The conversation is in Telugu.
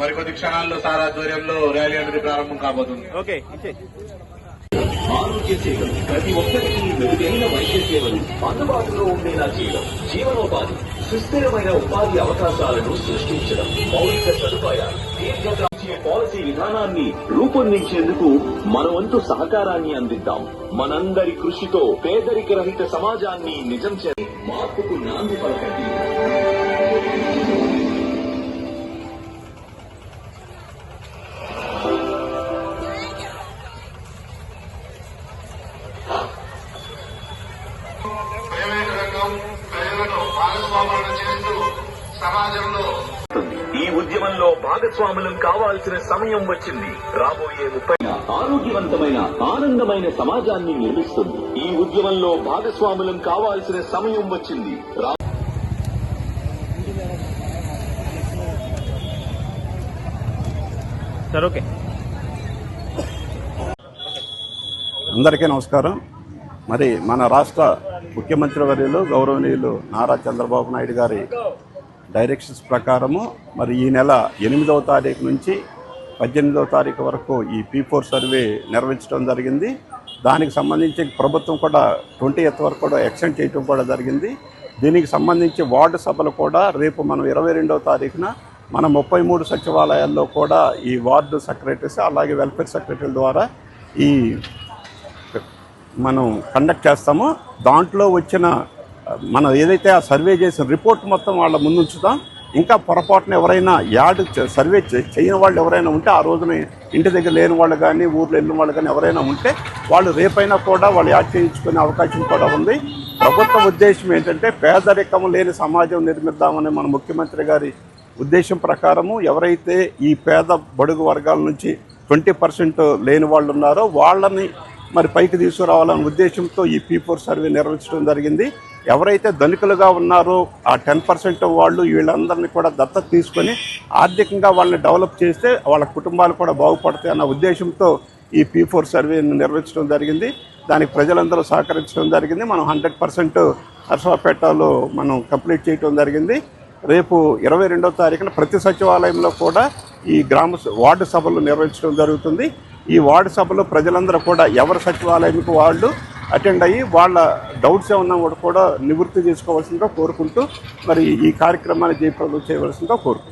మరికొద్ది క్షణాల్లో సార్ ఆధ్వర్యంలో ర్యాలీ అనేది ప్రారంభం కాబోతుంది. ఓకే ఆరోగ్య సేవలు ప్రతి ఒక్కరికి మెరుగైన వైద్య సేవలు అందుబాటులో ఉండేలా చేయడం జీవనోపాధి సుస్థిరమైన ఉపాధి అవకాశాలను సృష్టించడం మౌలిక సదుపాయాలు దీర్ఘకాలిక పాలసీ విధానాన్ని రూపొందించేందుకు మన వంతు సహకారాన్ని అందిద్దాం. మనందరి కృషితో పేదరిక రహిత సమాజాన్ని నిజం చే మార్పుకు నాంది పలకండి. భాగస్వాములను చేస్తూ సమాజంలో ఈ ఉద్యమంలో భాగస్వాములం కావాల్సిన సమయం వచ్చింది. రాబోయే ముప్పై ఆరోగ్యవంతమైన ఆనందమైన సమాజాన్ని నిర్మిస్తుంది. ఈ ఉద్యమంలో భాగస్వాములం కావాల్సిన సమయం వచ్చింది. రా- సార్ ఓకే. అందరికీ నమస్కారం. మరి మన రాష్ట్ర ముఖ్యమంత్రి వర్యులు గౌరవనీయులు నారా చంద్రబాబు నాయుడు గారి డైరెక్షన్స్ ప్రకారము మరి ఈ నెల ఎనిమిదవ తారీఖు నుంచి పద్దెనిమిదవ తారీఖు వరకు ఈ పీ ఫోర్ సర్వే నిర్వహించడం జరిగింది. దానికి సంబంధించి ప్రభుత్వం కూడా ట్వంటీ ఎత్ వరకు కూడా ఎక్స్టెండ్ చేయడం కూడా జరిగింది. దీనికి సంబంధించి వార్డు సభలు కూడా రేపు మనం ఇరవై రెండవ తారీఖున మన ముప్పై మూడు సచివాలయాల్లో కూడా ఈ వార్డు సెక్రటరీస్ అలాగే వెల్ఫేర్ సెక్రటరీల ద్వారా ఈ మనం కండక్ట్ చేస్తామో దాంట్లో వచ్చిన మనం ఏదైతే ఆ సర్వే చేసిన రిపోర్ట్ మొత్తం వాళ్ళ ముందు ఉంచుతాం ఇంకా పొరపాటున ఎవరైనా యాడ్ సర్వే చేయని వాళ్ళు ఎవరైనా ఉంటే ఆ రోజున ఇంటి దగ్గర లేని వాళ్ళు కానీ ఊర్లో వెళ్ళిన వాళ్ళు కానీ ఎవరైనా ఉంటే వాళ్ళు రేపైనా కూడా వాళ్ళు యాడ్ చేయించుకునే అవకాశం కూడా ఉంది. ప్రభుత్వ ఉద్దేశం ఏంటంటే పేదరికం లేని సమాజం నిర్మిద్దామని మన ముఖ్యమంత్రి గారి ఉద్దేశం ప్రకారము ఎవరైతే ఈ పేద బడుగు వర్గాల నుంచి ట్వంటీ పర్సెంట్ లేని వాళ్ళు ఉన్నారో వాళ్ళని మరి పైకి తీసుకురావాలనే ఉద్దేశంతో ఈ పీ ఫోర్ సర్వే నిర్వహించడం జరిగింది. ఎవరైతే ధనికులుగా ఉన్నారో ఆ టెన్ పర్సెంట్ వాళ్ళు వీళ్ళందరినీ కూడా దత్తత తీసుకొని ఆర్థికంగా వాళ్ళని డెవలప్ చేస్తే వాళ్ళ కుటుంబాలు కూడా బాగుపడతాయి అన్న ఉద్దేశంతో ఈ పీ ఫోర్ సర్వేని నిర్వహించడం జరిగింది. దానికి ప్రజలందరూ సహకరించడం జరిగింది. మనం హండ్రెడ్ పర్సెంట్ నర్సరాపేటలో మనం కంప్లీట్ చేయడం జరిగింది. రేపు ఇరవై రెండవ తారీఖున ప్రతి సచివాలయంలో కూడా ఈ గ్రామ స- వార్డు సభలు నిర్వహించడం జరుగుతుంది. ఈ వార్డు సభలో ప్రజలందరూ కూడా ఎవరి సచివాలయంకు వాళ్ళు అటెండ్ అయ్యి వాళ్ళ డౌట్స్ ఏమన్నా కూడా కూడా నివృత్తి చేసుకోవాల్సిందిగా కోరుకుంటూ మరి ఈ కార్యక్రమాన్ని జయప్రదం చేయవలసిందిగా కోరుకుంటున్నాను